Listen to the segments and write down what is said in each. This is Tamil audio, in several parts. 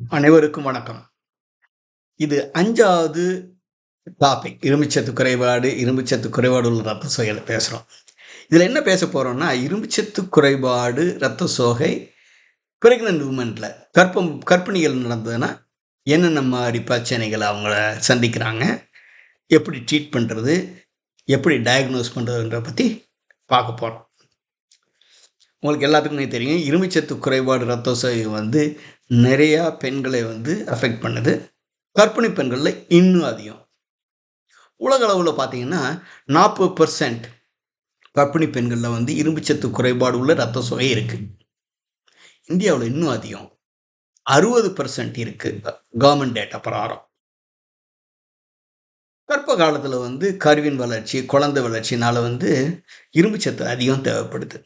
அனைவருக்கும் வணக்கம். இது அஞ்சாவது டாபிக் இரும்புச்சத்து குறைபாடு இரும்புச்சத்து குறைபாடு உள்ள ரத்த சோகையில் பேசுகிறோம் இதில் என்ன பேச போகிறோம்னா இரும்புச்சத்து குறைபாடு ரத்த சோகை பிரெக்னன்ட் உமனில் கற்பம் கர்ப்பிணிகள் நடந்ததுன்னா என்னென்ன மாதிரி பிரச்சனைகளை அவங்கள சந்திக்கிறாங்க எப்படி ட்ரீட் பண்ணுறது எப்படி டயக்னோஸ் பண்ணுறதுன்ற பற்றி பார்க்க போகிறோம் உங்களுக்கு எல்லாத்துக்குமே தெரியும் இரும்புச்சத்து குறைபாடு ரத்த சோகை வந்து நிறையா பெண்களை வந்து அஃபெக்ட் பண்ணுது. கர்ப்பிணி பெண்களில் இன்னும் அதிகம். உலக அளவில் பார்த்தீங்கன்னா நாற்பது பர்சன்ட் கர்ப்பிணி பெண்களில் வந்து இரும்புச்சத்து குறைபாடு உள்ள ரத்த சுவை இருக்குது இந்தியாவில் இன்னும் அதிகம். அறுபது பர்சன்ட் இருக்குது கவர்மெண்ட் டேட்டா பிரகாரம். கர்ப்ப காலத்தில் வந்து கருவின் வளர்ச்சி குழந்தை வளர்ச்சினால் வந்து இரும்புச்சத்து அதிகம் தேவைப்படுது.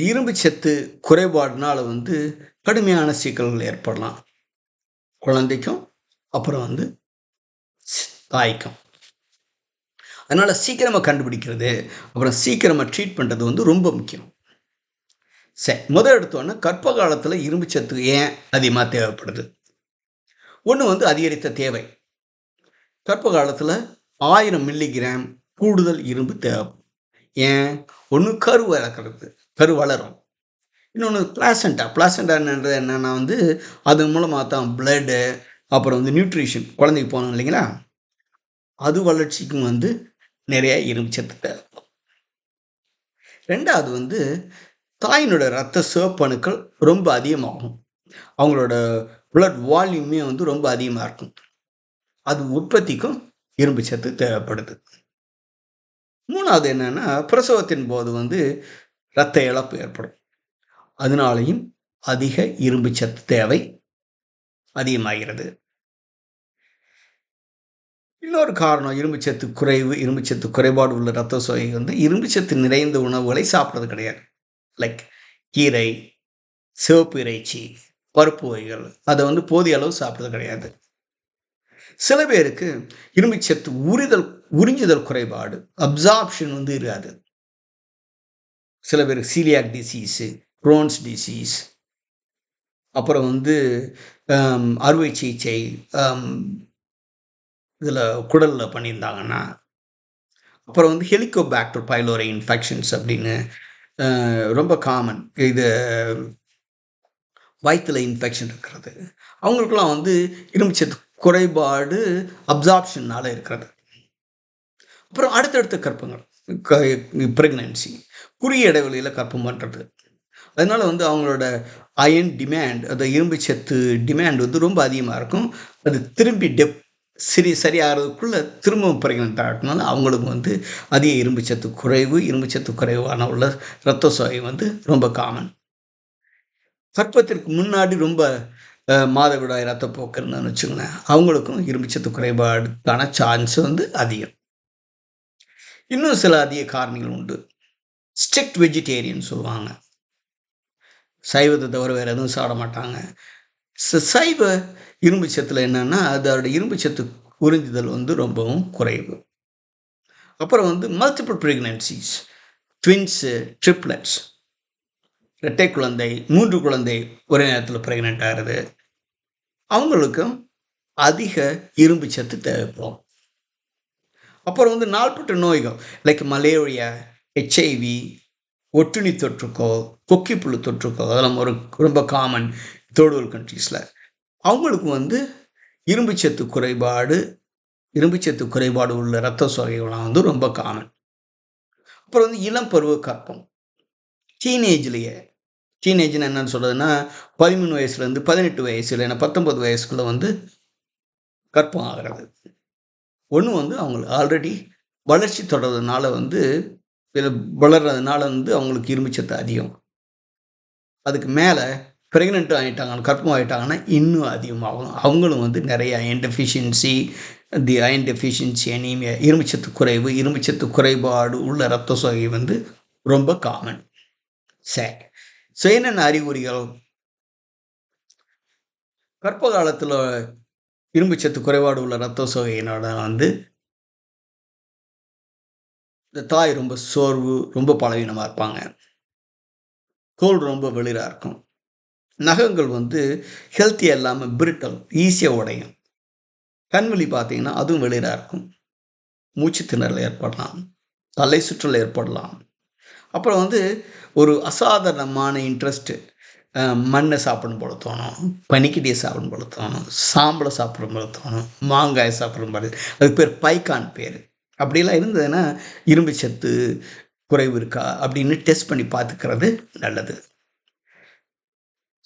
இரும்பு சத்து குறைபாடுனால் வந்து கடுமையான சிக்கல்கள் ஏற்படலாம். குழந்தைக்கும் அப்புறம் வந்து தாய்க்கும். அதனால் சீக்கிரமாக கண்டுபிடிக்கிறது அப்புறம் சீக்கிரமாக ட்ரீட் பண்ணுறது வந்து ரொம்ப முக்கியம். சரி முதல் எடுத்தோன்னா கற்ப காலத்தில் இரும்பு சத்து ஏன் அதிகமாக தேவைப்படுது? ஒன்று வந்து அதிகரித்த தேவை. கற்ப காலத்தில் ஆயிரம் மில்லிகிராம் கூடுதல் இரும்பு தேவை. ஏன்? ஒன்று கரு வளர்க்குறது பெரு வளரும் இன்னொன்று பிளாசண்டா பிளாசண்டான்றது என்னென்னா வந்து அது மூலமாக தான் பிளட்டு அப்புறம் வந்து நியூட்ரிஷன் குழந்தைக்கு போகணும் இல்லைங்களா? அது வளர்ச்சிக்கும் வந்து நிறைய இரும்பு சத்து தேவை. ரெண்டாவது வந்து தாயினோட ரத்த சிவப்பணுக்கள் ரொம்ப அதிகமாகும். அவங்களோட பிளட் வால்யூமே வந்து ரொம்ப அதிகமாக இருக்கும். அது உற்பத்திக்கும் இரும்பு சத்து தேவைப்படுது. மூணாவது என்னென்னா பிரசவத்தின் போது வந்து இரத்த இழப்பு ஏற்படும். அதனாலையும் அதிக இரும்பு சத்து தேவை அதிகமாகிறது. இன்னொரு காரணம் இரும்பு சத்து குறைவு இரும்பு சத்து குறைபாடு உள்ள ரத்த சோகை வந்து இரும்பு சத்து நிறைந்த உணவுகளை சாப்பிட்றது கிடையாது. லைக் கீரை சிவப்பு இறைச்சி பருப்பு வகைகள் அதை வந்து போதிய அளவு சாப்பிட்றது கிடையாது. சில பேருக்கு இரும்பு சத்து உரிதல் உறிஞ்சுதல் குறைபாடு அப்சார்ப்ஷன் வந்து இருக்காது. சில பேருக்கு சீலியாக் டிசீஸு குரோன்ஸ் டிசீஸ் அப்புறம் வந்து um, அறுவை சிகிச்சை um, இதில் குடலில் பண்ணியிருந்தாங்கன்னா அப்புறம் வந்து ஹெலிகோபேக்டர் பைலோரை இன்ஃபெக்ஷன்ஸ் அப்படின்னு ரொம்ப காமன் இது வயிற்றில் இன்ஃபெக்ஷன் இருக்கிறது. அவங்களுக்குலாம் வந்து இரும்புச்சத்து குறைபாடு அப்சார்ப்ஷன்னால் இருக்கிறது. அப்புறம் அடுத்தடுத்த கற்பங்கள். ப்ரெக்னன்சி குறுகிய இடைவெளியில் கற்பம் பண்ணுறது அதனால் வந்து அவங்களோட அயன் டிமாண்ட் அந்த இரும்பு சத்து டிமாண்ட் வந்து ரொம்ப அதிகமாக இருக்கும். அது திரும்பி டெப் சரி சரியாகிறதுக்குள்ளே திரும்பவும் ப்ரெக்னென்ட் ஆகிட்டனால அவங்களுக்கு வந்து அதிக இரும்பு சத்து குறைவு இரும்பு சத்து குறைவான உள்ள ரத்த சோகை வந்து ரொம்ப காமன் கற்பத்திற்கு முன்னாடி ரொம்ப மாதவிடாய் ரத்தப்போக்கு இருந்ததுன்னு வச்சுக்கோங்களேன். அவங்களுக்கும் இரும்பு சத்து குறைபாடுக்கான சான்ஸ் வந்து அதிகம். இன்னும் சில அதிக காரணிகள் உண்டு. ஸ்ட்ரிக்ட் வெஜிடேரியன் சொல்லுவாங்க. சைவத்தை தவிர வேறு எதுவும் சாப்பிட மாட்டாங்க. சைவ இரும்பு சத்தில் என்னென்னா அதோட இரும்பு சத்து உறிஞ்சுதல் வந்து ரொம்பவும் குறைவு. அப்புறம் வந்து மல்டிபிள் ப்ரெக்னன்சிஸ் ட்வின்ஸு ட்ரிப்லெட்ஸ் இரட்டை குழந்தை மூன்று குழந்தை ஒரே நேரத்தில் ப்ரெக்னென்ட் ஆகிறது. அவங்களுக்கும் அதிக இரும்பு சத்து தேவைப்படும். அப்புறம் வந்து நாள்பட்ட நோய்கள் லைக் மலேரியா ஹெச்ஐவி ஒட்டுணி தொற்றுக்கோ கொக்கிப்புழு தொற்றுக்கோ அதெல்லாம் ஒரு ரொம்ப காமன் தேர்ட் கண்ட்ரீஸில் அவங்களுக்கு வந்து இரும்பு சத்து குறைபாடு இரும்பு சத்து குறைபாடு உள்ள ரத்த சோகைகள்லாம் வந்து ரொம்ப காமன் அப்புறம் வந்து இளம் பருவ கற்பம் டீனேஜ்லேயே டீனேஜ்னு என்னன்னு சொல்கிறதுன்னா பதிமூணு வயசுலேருந்து பதினெட்டு வயசு இல்லைன்னா பத்தொம்பது வயசுக்குள்ளே வந்து கற்பம் ஆகிறது. ஒன்று வந்து அவங்களுக்கு ஆல்ரெடி வளர்ச்சி தொடர்றதுனால வந்து வளர்றதுனால வந்து அவங்களுக்கு இரும்புச்சத்து அதிகம். அதுக்கு மேலே ப்ரெக்னென்ட் ஆகிட்டாங்க கற்பம் ஆகிட்டாங்கன்னா இன்னும் அதிகமாகும் அவங்களும் வந்து நிறைய iron deficiency the iron deficiency anaemia இரும்புச்சத்து குறைவு இரும்புச்சத்து குறைபாடு உள்ள ரத்த சோகை வந்து ரொம்ப காமன் சரி ஸோ என்னென்ன அறிகுறிகள்? கற்ப காலத்தில் இரும்புச்சத்து குறைபாடு உள்ள ரத்த சோகையினால் வந்து இந்த தாய் ரொம்ப சோர்வு ரொம்ப பலவீனமாக இருப்பாங்க. தோல் ரொம்ப வெளிராக இருக்கும். நகங்கள் வந்து ஹெல்த்தியாக இல்லாமல் பிரிட்டல் ஈஸியாக உடையும். கண்வெளி பார்த்தீங்கன்னா அதுவும் வெளியிடாக இருக்கும். மூச்சு திணறல் ஏற்படலாம். தலை சுற்றல் ஏற்படலாம். அப்புறம் வந்து ஒரு அசாதாரணமான இன்ட்ரெஸ்ட்டு மண்ணை சாப்பிடும் போல தோணும். பனிக்கிட்டியை சாப்பிடும் போல தோணும். சாம்பலை சாப்பிடும் போல தோணும். மாங்காயை சாப்பிடும் போல அதுக்கு பேர் பைக்கான் பேர். அப்படிலாம் இருந்ததுன்னா இரும்பு சத்து குறைவு இருக்கா அப்படின்னு டெஸ்ட் பண்ணி பார்த்துக்கிறது நல்லது.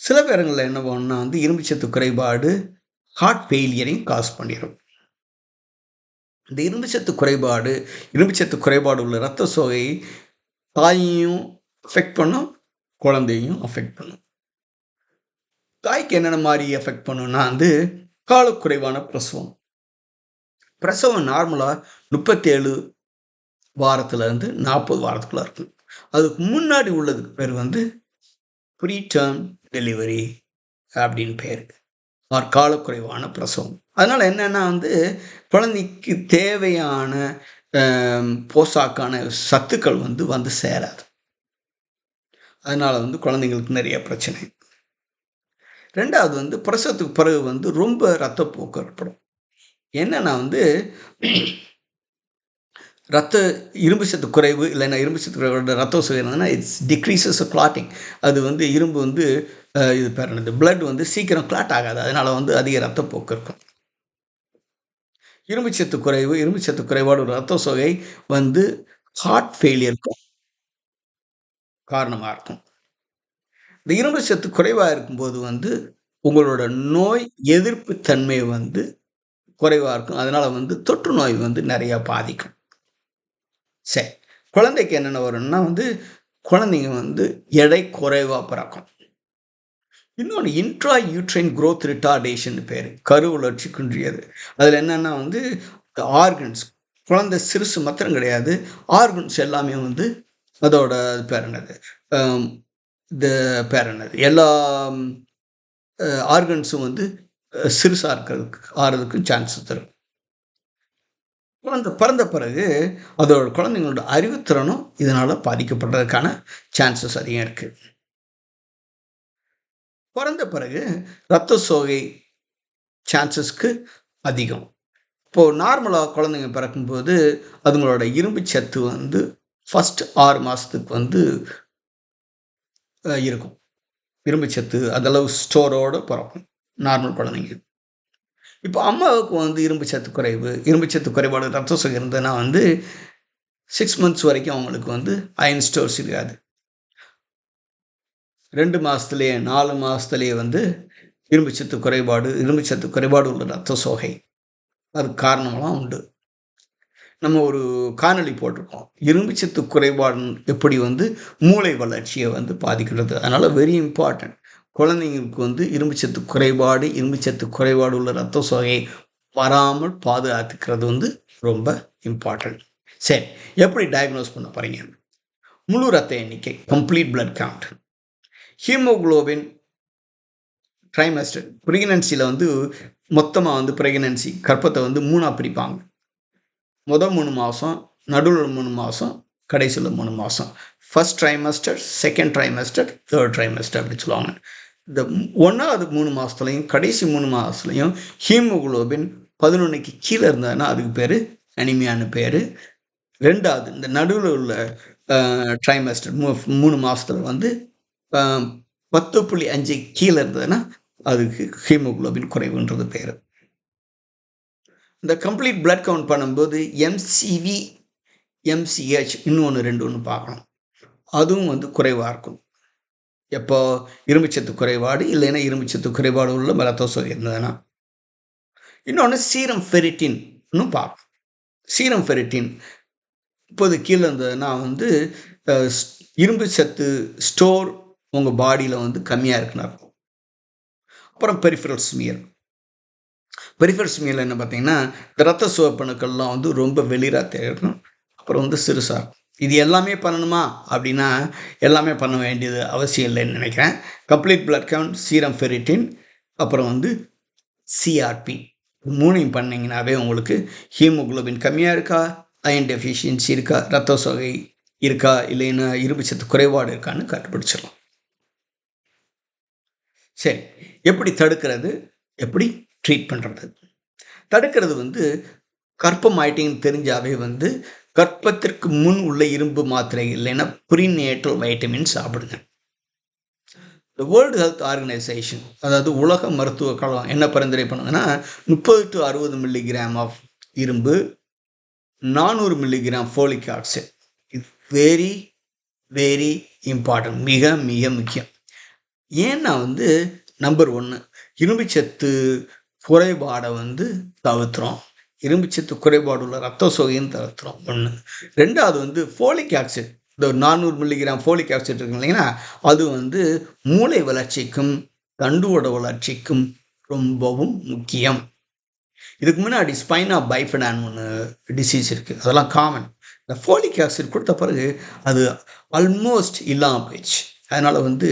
சில பேருங்களில் என்ன பண்ணால் வந்து இரும்பு சத்து குறைபாடு ஹார்ட் ஃபெயிலியரையும் காஸ் பண்ணிடும் இந்த இரும்பு சத்து குறைபாடு இரும்பு சத்து குறைபாடு உள்ள ரத்த சோகை தாயையும் அஃபெக்ட் பண்ணும் குழந்தையும் அஃபெக்ட் பண்ணும். தாய்க்கு என்னென்ன மாதிரி எஃபெக்ட் பண்ணுன்னா வந்து காலக்குறைவான பிரசவம். பிரசவம் நார்மலாக முப்பத்தேழு வாரத்துலேருந்து நாற்பது வாரத்துக்குள்ளே இருக்கும் அதுக்கு முன்னாடி உள்ளதுக்கு பேர் வந்து ப்ரீ டேர்ம் டெலிவரி அப்படின்னு பேர். ஆர் காலக்குறைவான பிரசவம். அதனால் என்னென்னா வந்து குழந்தைக்கு தேவையான போசாக்கான சத்துக்கள் வந்து வந்து சேராது. அதனால் வந்து குழந்தைங்களுக்கு நிறைய பிரச்சனை. ரெண்டாவது வந்து பிரசவத்துக்கு பிறகு வந்து ரொம்ப ரத்தப்போக்கு ஏற்படும். என்னென்னா வந்து ரத்த இரும்பு சத்து குறைவு இல்லைன்னா இரும்பு சத்து குறைவோட ரத்த சுகிறதுனா இட்ஸ் டிக்ரீசஸ் கிளாட்டிங் அது வந்து இரும்பு வந்து இது பேர் என்னது பிளட் வந்து சீக்கிரம் கிளாட் ஆகாது. அதனால் வந்து அதிக ரத்தப்போக்கு இருக்கும் இரும்பு சத்து குறைவு இரும்பு சத்து குறைபாடு ரத்த சொகை வந்து ஹார்ட் ஃபெயிலியருக்கும் காரணமாக இருக்கும். இந்த இரும்பு சத்து குறைவாக இருக்கும்போது வந்து உங்களோட நோய் எதிர்ப்பு தன்மை வந்து குறைவாக இருக்கும். அதனால் வந்து தொற்று நோய் வந்து நிறையா பாதிக்கும். சரி. குழந்தைக்கு என்னென்ன வரும்னா வந்து குழந்தைங்க வந்து எடை குறைவாக பிறக்கும். இன்னொன்று இன்ட்ரா யூட்ரைன் க்ரோத் ரிட்டார்டேஷன் பேர். கரு வளர்ச்சி குன்றியது. அதில் என்னென்னா வந்து ஆர்கன்ஸ் குழந்தை சிறுசு மாத்திரம் கிடையாது. ஆர்கன்ஸ் எல்லாமே வந்து அதோட பேர் என்னது? இந்த பேரனர் எல்லா ஆர்கன்ஸும் வந்து சிறுசாக இருக்கிறதுக்கு ஆறதுக்கும் சான்ஸ் தரும். குழந்தை பிறந்த பிறகு அதோட குழந்தைங்களோட அறிவுத்திறனும் இதனால் பாதிக்கப்படுறதுக்கான சான்சஸ் அதிகம் இருக்குது பிறந்த பிறகு ரத்த சோகை சான்சஸ்க்கு அதிகம். இப்போது நார்மலாக குழந்தைங்க பிறக்கும்போது அதுங்களோட இரும்பு சத்து வந்து ஃபஸ்ட் ஆறு மாதத்துக்கு வந்து இருக்கும். இரும்பு சத்து அதளவு ஸ்டோரோடு பிறக்கும் நார்மல் குழந்தைங்க இப்போ அம்மாவுக்கு வந்து இரும்பு சத்து குறைவு இரும்பு சத்து குறைபாடு ரத்த சோகை இருந்ததுன்னா வந்து சிக்ஸ் மந்த்ஸ் வரைக்கும் அவங்களுக்கு வந்து அயன் ஸ்டோர்ஸ் இருக்காது. ரெண்டு மாதத்துலேயே நாலு மாதத்துலேயே வந்து இரும்பு சத்து குறைபாடு இரும்பு சத்து குறைபாடு உள்ள ரத்த சோகை. அதுக்கு காரணமெல்லாம் உண்டு. நம்ம ஒரு காணொலி போட்டிருக்கோம். இரும்புச்சத்து குறைபாடு எப்படி வந்து மூளை வளர்ச்சியை வந்து பாதிக்கிறது? அதனால் வெரி இம்பார்ட்டன்ட் குழந்தைங்களுக்கு வந்து இரும்புச்சத்து குறைபாடு இரும்புச்சத்து குறைபாடு உள்ள ரத்த சோகையை வராமல் பாதுகாத்துக்கிறது வந்து ரொம்ப இம்பார்ட்டன்ட் சரி எப்படி டயக்னோஸ் பண்ண போகிறீங்க முழு ரத்த எண்ணிக்கை complete blood count haemoglobin trimester ப்ரெக்னன்சியில் வந்து மொத்தமாக வந்து ப்ரெக்னன்சி கற்பத்தை வந்து மூணாக பிரிப்பாங்க. முதல் மூணு மாதம் நடுவில் மூணு மாதம் கடைசியில் மூணு மாதம் first trimester second trimester third trimester அப்படின்னு சொல்லுவாங்க. இந்த ஒன்றாவது மூணு மாதத்துலையும் கடைசி மூணு மாதத்துலையும் ஹீமோகுளோபின் பதினொன்றுக்கு கீழே இருந்ததுன்னா அதுக்கு பேர் அனிமியான்னு பேர். ரெண்டாவது இந்த நடுவில் உள்ள ட்ரைமஸ்டர் மூ மூணு மாதத்தில் வந்து பத்து புள்ளி அஞ்சு கீழே இருந்ததுன்னா அதுக்கு ஹீமோகுளோபின் குறைவுன்றது பேர். இந்த கம்ப்ளீட் பிளட் கவுண்ட் பண்ணும்போது எம்சிவி எம்சிஹெச் இன்னொன்று ரெண்டு ஒன்று பார்க்கணும். அதுவும் வந்து குறைவாக இருக்கும். எப்போ இரும்புச்சத்து குறைபாடு இல்லைன்னா இரும்புச்சத்து குறைபாடு உள்ள மலத்தோசம் இருந்ததுன்னா. இன்னொன்று சீரம் ஃபெரிட்டின் பார்க்கணும். சீரம் ஃபெரிட்டின் இப்போது கீழே இருந்ததுன்னா வந்து இரும்பு சத்து ஸ்டோர் உங்கள் பாடியில் வந்து கம்மியாக இருக்குன்னு அப்புறம் பெரிஃபரல் ஸ்மியர் பெரிஃபர்ஸ் மீல் என்ன பார்த்தீங்கன்னா ரத்த சிவப்பணுக்கள்லாம் வந்து ரொம்ப வெளிராக தேடணும். அப்புறம் வந்து சிறுசார் இது எல்லாமே பண்ணணுமா? அப்படின்னா எல்லாமே பண்ண வேண்டியது அவசியம் இல்லைன்னு நினைக்கிறேன். Complete blood count serum ferritin அப்புறம் வந்து சிஆர்பி மூணையும் பண்ணிங்கனாவே உங்களுக்கு ஹீமோகுளோபின் கம்மியாக இருக்கா? அயன் டெஃபிஷியன்சி இருக்கா? ரத்த சோகை இருக்கா? இல்லைன்னா இரும்பு சத்து குறைபாடு இருக்கான்னு கண்டுபிடிச்சிடலாம். சரி. எப்படி தடுக்கிறது? எப்படி ட்ரீட் பண்ணுறது தடுக்கிறது வந்து கற்பம் ஆயிட்டிங்கன்னு தெரிஞ்சாவே வந்து கற்பத்திற்கு முன் உள்ள இரும்பு மாத்திரை இல்லைன்னா ப்ரீநேட்டல் வைட்டமின் சாப்பிடுங்க. இந்த வேர்ல்டு ஹெல்த் ஆர்கனைசேஷன் அதாவது உலக மருத்துவ கழகம் என்ன பரிந்துரை பண்ணுங்கன்னா முப்பது டு அறுபது மில்லிகிராம் ஆஃப் இரும்பு நானூறு மில்லிகிராம் ஃபோலிக் ஆக்சைடு இது வெரி வெரி இம்பார்ட்டன்ட் மிக மிக முக்கியம். ஏன்னா வந்து நம்பர் ஒன்று இரும்புச்சத்து குறைபாடை வந்து தவிர்த்துறோம். இரும்புச்சத்து குறைபாடு உள்ள ரத்த சோகையும் தவிர்த்துறோம். ஒன்று ரெண்டாவது வந்து ஃபோலிக் ஆக்சிட் இந்த ஒரு நானூறு மில்லிகிராம் ஃபோலிக் ஆக்சிட் இருக்கு இல்லைங்கன்னா அது வந்து மூளை வளர்ச்சிக்கும் தண்டுவோட வளர்ச்சிக்கும் ரொம்பவும் முக்கியம். இதுக்கு முன்னாடி ஸ்பைனா பைஃபனான் ஒன்று டிசீஸ் இருக்குது அதெல்லாம் காமன் இந்த ஃபோலிக் ஆசிட் கொடுத்த பிறகு அது ஆல்மோஸ்ட் இல்லாமல் போயிடுச்சு. அதனால் வந்து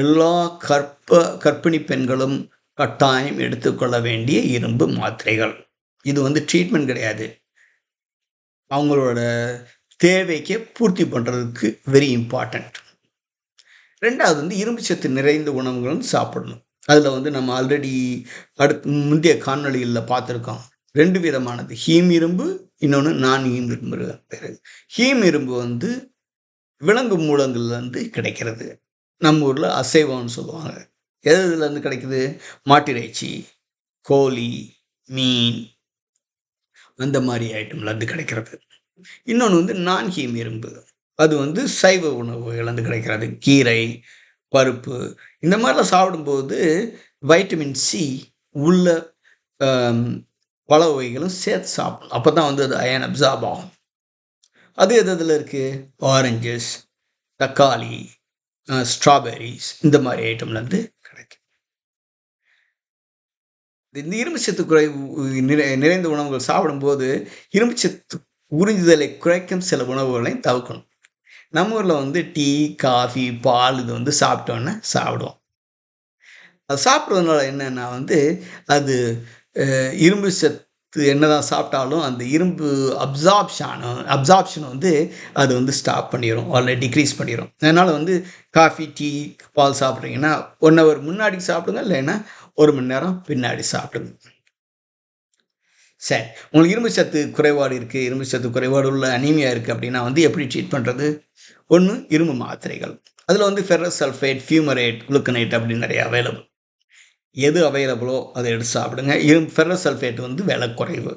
எல்லா கற்ப கர்ப்பிணி பெண்களும் கட்டாயம் எடுத்துக்கொள்ள வேண்டிய இரும்பு மாத்திரைகள். இது வந்து ட்ரீட்மெண்ட் கிடையாது. அவங்களோட தேவைக்கு பூர்த்தி பண்ணுறதுக்கு வெரி இம்பார்ட்டண்ட் ரெண்டாவது வந்து இரும்பு சத்து நிறைந்த உணவுகளும் சாப்பிடணும். அதில் வந்து நம்ம ஆல்ரெடி அடுத்து முந்தைய காணொலிகளில் பார்த்துருக்கோம். ரெண்டு விதமானது. ஹீம் இரும்பு இன்னொன்று நான் ஹீம் இரும்பு பேர் ஹீம் இரும்பு வந்து விலங்கு மூலங்கள்லேருந்து கிடைக்கிறது. நம்ம ஊரில் அசைவம்னு சொல்லுவாங்க. எது இதுலேருந்து கிடைக்குது? மாட்டிறைச்சி கோழி மீன் அந்த மாதிரி ஐட்டம்லேருந்து கிடைக்கிறது. இன்னொன்று வந்து நான்கீம் இரும்பு அது வந்து சைவ உணவுகள்லேருந்து கிடைக்கிறது. கீரை பருப்பு. இந்த மாதிரிலாம் சாப்பிடும்போது வைட்டமின் சி உள்ள பல வகைகளும் சேர்த்து சாப்பிடும் அப்போ தான் வந்து அது அயன் அப்சார்ப் ஆகும். அது எது இதில் இருக்குது ஆரஞ்சஸ் தக்காளி ஸ்ட்ராபெரிஸ் இந்த மாதிரி ஐட்டம்லேருந்து இந்த இரும்பு சத்து குறைவு நிறைந்த உணவுகள் சாப்பிடும்போது இரும்பு சத்து உறிஞ்சுதலை குறைக்கும் சில உணவுகளையும் தவிர்க்கணும். நம்ம ஊரில் வந்து டீ காஃபி பால் இது வந்து சாப்பிட்டோன்னே சாப்பிடுவோம். அது சாப்பிட்றதுனால என்னென்னா வந்து அது இரும்பு சத்து என்னதான் சாப்பிட்டாலும் அந்த இரும்பு அப்சார்ப்ஷன் அப்சார்ப்ஷன் வந்து அது வந்து ஸ்டாப் பண்ணிடும் ஆல்ரெடி டிக்ரீஸ் பண்ணிடும் அதனால் வந்து காஃபி டீ பால் சாப்பிட்றீங்கன்னா ஒன் ஹவர் முன்னாடி சாப்பிடுங்க இல்லைன்னா ஒரு மணி நேரம் பின்னாடி சாப்பிடுங்க. சரி உங்களுக்கு இரும்பு சத்து குறைபாடு இருக்குது இரும்பு சத்து குறைபாடு உள்ள அனீமியா இருக்குது அப்படின்னா வந்து எப்படி ட்ரீட் பண்ணுறது ஒன்று இரும்பு மாத்திரைகள். அதில் வந்து ஃபெரஸ் சல்ஃபேட் ஃபியூமரேட் குளுக்கனேட் அப்படின்னு நிறைய அவைலபிள் எது அவைலபிளோ அதை எடுத்து சாப்பிடுங்க. இரும்பு ஃபெரஸ் சல்ஃபேட் வந்து விலை குறைவு.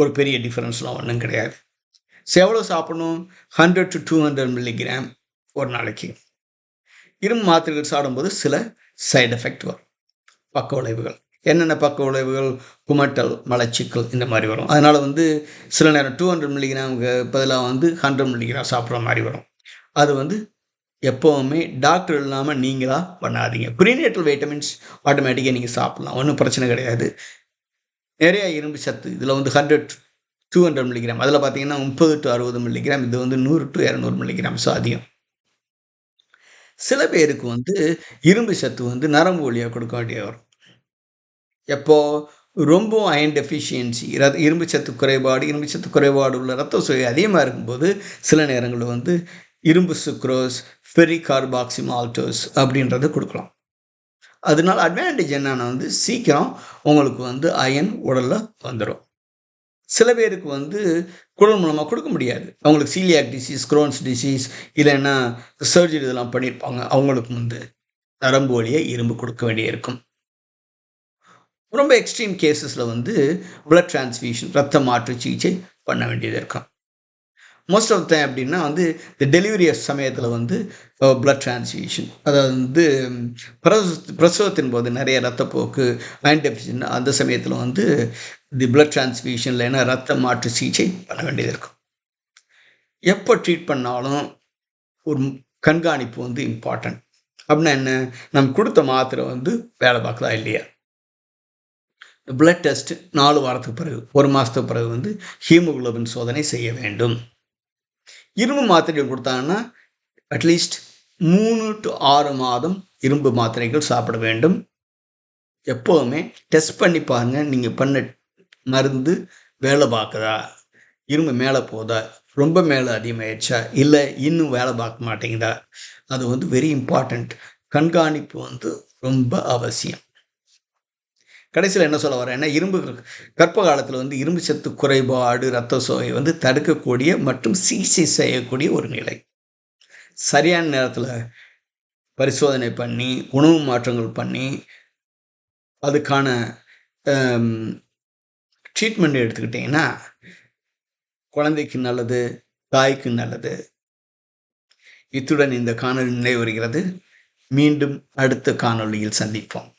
ஒரு பெரிய டிஃப்ரென்ஸ்லாம் ஒன்றும் கிடையாது. ஸோ எவ்வளோ சாப்பிடணும்? Hundred to two hundred milligram ஒரு நாளைக்கு. இரும்பு மாத்திரைகள் சாப்பிடும்போது சில சைடு எஃபெக்ட் வரும். பக்க விளைவுகள். என்னென்ன பக்க விளைவுகள்? குமட்டல் மலச்சிக்கல் இந்த மாதிரி வரும். அதனால் வந்து சில நேரம் டூ ஹண்ட்ரட் மில்லிகிராமுக்கு பதிலாக வந்து ஹண்ட்ரட் மில்லிகிராம் சாப்பிட்ற மாதிரி வரும். அது வந்து எப்போவுமே டாக்டர் இல்லாமல் நீங்களாக பண்ணாதீங்க. ப்ரீனேட்டல் வைட்டமின்ஸ் ஆட்டோமேட்டிக்காக நீங்கள் சாப்பிட்லாம். ஒன்றும் பிரச்சனை கிடையாது. நிறைய இரும்பு சத்து. இதில் வந்து ஹண்ட்ரட் டூ ஹண்ட்ரட் மில்லிகிராம் அதில் பார்த்தீங்கன்னா முப்பது டு அறுபது மில்லிகிராம் இது வந்து நூறு டு இரநூறு மில்லிகிராம் ஸோ அதிகம். சில பேருக்கு வந்து இரும்பு சத்து வந்து நரம்பு வழியாக கொடுக்க வேண்டிய வரும். எப்போ? ரொம்ப அயன் டெஃபிஷியன்சி ரத் இரும்பு சத்து குறைபாடு இரும்பு சத்து குறைபாடு உள்ள ரத்த சுவை அதிகமாக இருக்கும்போது சில நேரங்களில் வந்து இரும்பு சுக்ரோஸ் ஃபெரி கார்பாக்சிமால்டோஸ் அப்படின்றத கொடுக்கலாம். அதனால அட்வான்டேஜ் என்னென்னா வந்து சீக்கிரம் உங்களுக்கு வந்து அயன் உடலில் வந்துடும் சில பேருக்கு வந்து குடல் மூலமாக கொடுக்க முடியாது. அவங்களுக்கு சீலியாக் டிசீஸ் குரோன்ஸ் டிசீஸ் இல்லைன்னா சர்ஜரி இதெல்லாம் பண்ணியிருப்பாங்க அவங்களுக்கு வந்து நரம்பு வழியை இரும்பு கொடுக்க வேண்டிய இருக்கும் ரொம்ப எக்ஸ்ட்ரீம் கேசஸில் வந்து பிளட் டிரான்ஸ்ஃபியூஷன் ரத்த மாற்று சிகிச்சை பண்ண வேண்டியது இருக்கும். மோஸ்ட் ஆஃப் டைம் அப்படின்னா வந்து இந்த டெலிவரி சமயத்தில் வந்து பிளட் டிரான்ஸ்ஃபியூஷன் அதாவது வந்து பிரசவ பிரசவத்தின் போது நிறைய ரத்தப்போக்கு அயன் அந்த சமயத்தில் வந்து தி பிளட் டிரான்ஸ்ஃபியூஷன் இல்லைன்னா ரத்த மாற்று சிகிச்சை பண்ண வேண்டியது இருக்கும். எப்போ ட்ரீட் பண்ணாலும் ஒரு கண்காணிப்பு வந்து இம்பார்ட்டன்ட் அப்படின்னா என்ன நம்ம கொடுத்த மாத்திரை வந்து வேலை பார்க்கலாம் இல்லையா? பிளட் டெஸ்ட் நாலு வாரத்துக்கு பிறகு ஒரு மாதத்துக்கு பிறகு வந்து ஹீமோகுளோபின் சோதனை செய்ய வேண்டும். இரும்பு மாத்திரைகள் கொடுத்தாங்கன்னா அட்லீஸ்ட் மூணு டு ஆறு மாதம் இரும்பு மாத்திரைகள் சாப்பிட வேண்டும். எப்போவுமே டெஸ்ட் பண்ணி பாருங்கள் நீங்கள் பண்ண மருந்து வேலை பார்க்குதா? இரும்பு மேலே போதா? ரொம்ப மேலே அதிகமாகிடுச்சா இல்லை இன்னும் வேலை பார்க்க மாட்டேங்குதா? அது வந்து வெரி இம்பார்ட்டண்ட் கண்காணிப்பு வந்து ரொம்ப அவசியம். கடைசியில் என்ன சொல்ல வரேன்னா இரும்பு கர்ப்ப காலத்தில் வந்து இரும்பு சத்து குறைபாடு ரத்த சோகை வந்து தடுக்கக்கூடிய மற்றும் சிகிச்சை செய்யக்கூடிய ஒரு நிலை. சரியான நேரத்தில் பரிசோதனை பண்ணி உணவு மாற்றங்கள் பண்ணி அதுக்கான ட்ரீட்மெண்ட் எடுத்துக்கிட்டிங்கன்னா குழந்தைக்கு நல்லது தாய்க்கு நல்லது. இத்துடன் இந்த காணொலி நிறைவு வருகிறது. மீண்டும் அடுத்த காணொளியில் சந்திப்போம்.